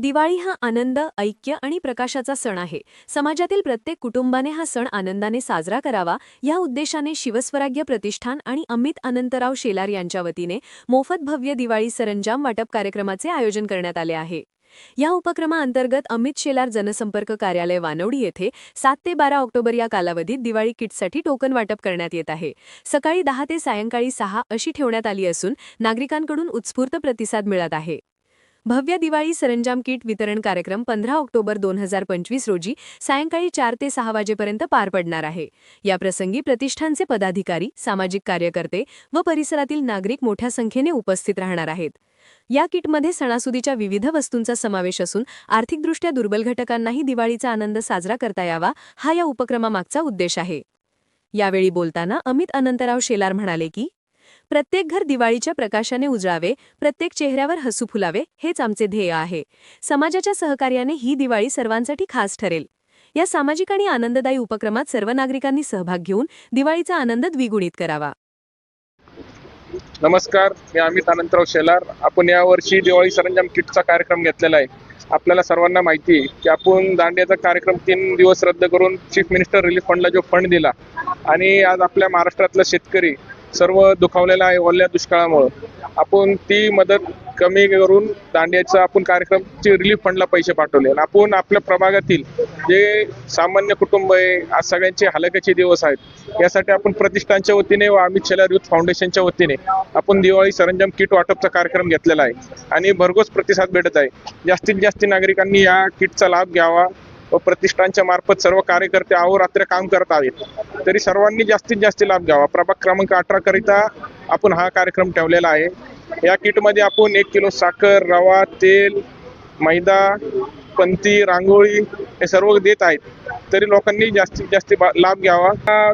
दिवाळी हा आनंद ऐक्य आणि प्रकाशाचा सण आहे. समाजातील प्रत्येक कुटुंबाने हा सण आनंदाने साजरा करावा या उद्देशाने शिवस्वराज्य प्रतिष्ठान आणि अमित अनंतराव शेलार यांच्या वतीने मोफत भव्य दिवाळी सरंजाम वाटप कार्यक्रमाचे आयोजन करण्यात आले आहे. या उपक्रमाअंतर्गत अमित शेलार जनसंपर्क कार्यालय वानवडी येथे सात ते बारा ऑक्टोबर या कालावधीत दिवाळी किटसाठी टोकन वाटप करण्यात येत आहे. सकाळी दहा ते सायंकाळी सहा अशी ठेवण्यात आली असून नागरिकांकडून उत्स्फूर्त प्रतिसाद मिळत आहे. भव्य दिवाळी सरंजाम किट वितरण कार्यक्रम पंधरा ऑक्टोबर दोन हजार पंचवीस रोजी सायंकाळी चार ते सहा वाजेपर्यंत पार पडणार आहे. याप्रसंगी प्रतिष्ठानचे पदाधिकारी सामाजिक कार्यकर्ते व परिसरातील नागरिक मोठ्या संख्येने उपस्थित राहणार आहेत. या किटमध्ये सणासुदीच्या विविध वस्तूंचा समावेश असून आर्थिकदृष्ट्या दुर्बल घटकांनाही दिवाळीचा आनंद साजरा करता यावा हा या उपक्रमामागचा उद्देश आहे. यावेळी बोलताना अमित अनंतराव शेलार म्हणाले की प्रत्येक घर दिवाळीच्या प्रकाशाने उजळावे प्रत्येक चेहऱ्यावर हसू फुलावे हेच आमचे ध्येय आहे. समाजाच्या सहकार्याने ही दिवाळी सर्वांसाठी खास ठरेल. या सामाजिक आणि आनंददायी उपक्रमात सर्व नागरिकांनी सहभाग घेऊन दिवाळीचा आनंद द्विगुणित करावा. नमस्कार मी अमित अनंतराव शेलार. आपण यावर्षी दिवाळी सरंजाम किटचा कार्यक्रम घेतलेला आहे. आपल्याला सर्वांना माहिती आहे की आपण दांडियाचा कार्यक्रम तीन दिवस रद्द करून चीफ मिनिस्टर रिलीफ फंडला जो फंड दिला आणि आज आपल्या महाराष्ट्रातला शेतकरी सर्व दुखावलेला आहे ओल्या दुष्काळामुळं. आपण ती मदत कमी करून दांड्याचा आपण कार्यक्रमचे रिलीफ फंडला पैसे पाठवले. आणि आपण आपल्या प्रभागातील जे सामान्य कुटुंब आहे आज सगळ्यांचे हलकाचे दिवस आहेत यासाठी आपण प्रतिष्ठानच्या वतीने व अमित शेलार युथ फाउंडेशनच्या वतीने आपण दिवाळी सरंजाम किट वाटपचा कार्यक्रम घेतलेला आहे. आणि भरघोस प्रतिसाद भेटत आहे. जास्तीत जास्त नागरिकांनी या किटचा लाभ घ्यावा. व प्रतिष्ठानच्या मार्फत सर्व कार्यकर्ते अहोरात्र काम करत आहेत. तरी सर्वांनी जास्तीत जास्त लाभ घ्यावा. प्रभाग क्रमांक अठरा करिता आपण हा कार्यक्रम ठेवलेला आहे. या किटमध्ये आपण एक किलो साखर रवा तेल मैदा पंती रांगोळी हे सर्व देत आहेत. तरी लोकांनी जास्तीत जास्त बा- लाभ घ्यावा. या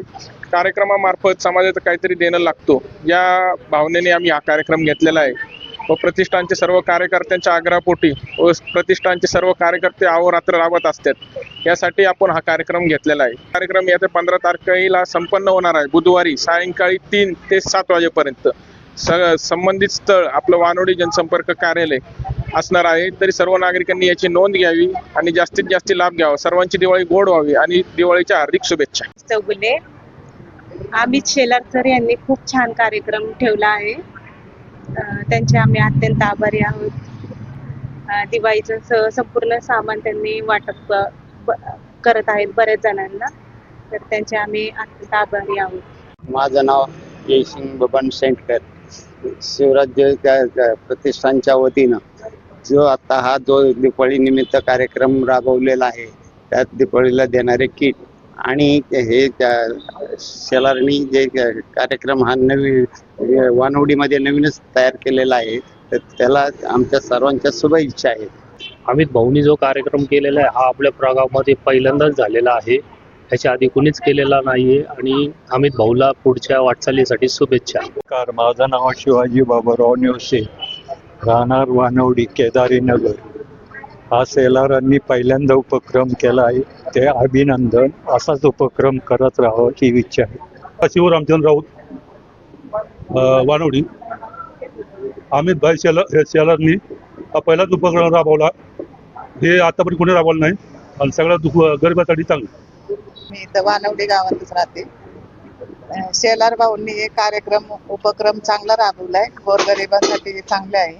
कार्यक्रमामार्फत समाजाचं काहीतरी देणं लागतो. या भावनेने आम्ही हा कार्यक्रम घेतलेला आहे. व प्रतिष्ठानचे सर्व कार्यकर्त्यांच्या आग्रहापोटी व प्रतिष्ठानचे सर्व कार्यकर्ते अहोरात्र राबत असतात. यासाठी आपण हा कार्यक्रम घेतलेला आहे. कार्यक्रम येत्या पंधरा तारखेला संपन्न होणार आहे. बुधवारी सायंकाळी तीन ते सात वाजेपर्यंत. स संबंधित स्थळ आपलं वानोडी जनसंपर्क कार्यालय असणार आहे. तरी सर्व नागरिकांनी याची नोंद घ्यावी आणि जास्तीत जास्त लाभ घ्यावा. सर्वांची दिवाळी गोड व्हावी आणि दिवाळीच्या हार्दिक शुभेच्छा. चौगुले अमित शेलारकर यांनी खूप छान कार्यक्रम ठेवला आहे. त्यांचे आम्ही अत्यंत आभारी आहोत. दिवाळीचं स- संपूर्ण सामान त्यांनी वाटप करत आहेत बऱ्याच जणांना. तर त्यांचे आम्ही अत्यंत आभारी आहोत. माझं नाव जयसिंग बबन सेंटकर शिवराज्य त्या- प्रतिष्ठानच्या वतीनं जो आता हा जो दिवाळी निमित्त कार्यक्रम राबवलेला आहे त्यात दिवाळीला देणारे किट आणि हे त्या शेलारनी जे कार्यक्रम हा नवीन वानवडीमध्ये नवीनच तयार केलेला आहे तर त्याला आमच्या सर्वांच्या शुभेच्छा आहेत. अमित भाऊनी जो कार्यक्रम केलेला आहे हा आपल्या प्रगावामध्ये पहिल्यांदाच झालेला आहे. ह्याच्या आधी कुणीच केलेला नाहीये आणि अमित भाऊला पुढच्या वाटचालीसाठी शुभेच्छा. नमस्कार माझं नाव शिवाजी बाबूराव नेवसे राहणार वानवडी केदारी नगर. हा सेलारांनी पहिल्यांदा उपक्रम केला आहे. ते अभिनंदन. असाच उपक्रम करत राहावं ही इच्छा आहे. शिव रामचंद्र राऊत वानोडी वानवडी अमित भाई शेलार शेलारनी हा पहिलाच उपक्रम राबवला. हे आतापर्यंत कोणी राबवलं नाही. आणि सगळ्या दुख गरिबासाठी चांगलं. मी इथं वानवडी गावातच राहते. शेलार भाऊंनी हे कार्यक्रम उपक्रम चांगला राबवलाय. गोरगरिबांसाठी हे चांगले आहे.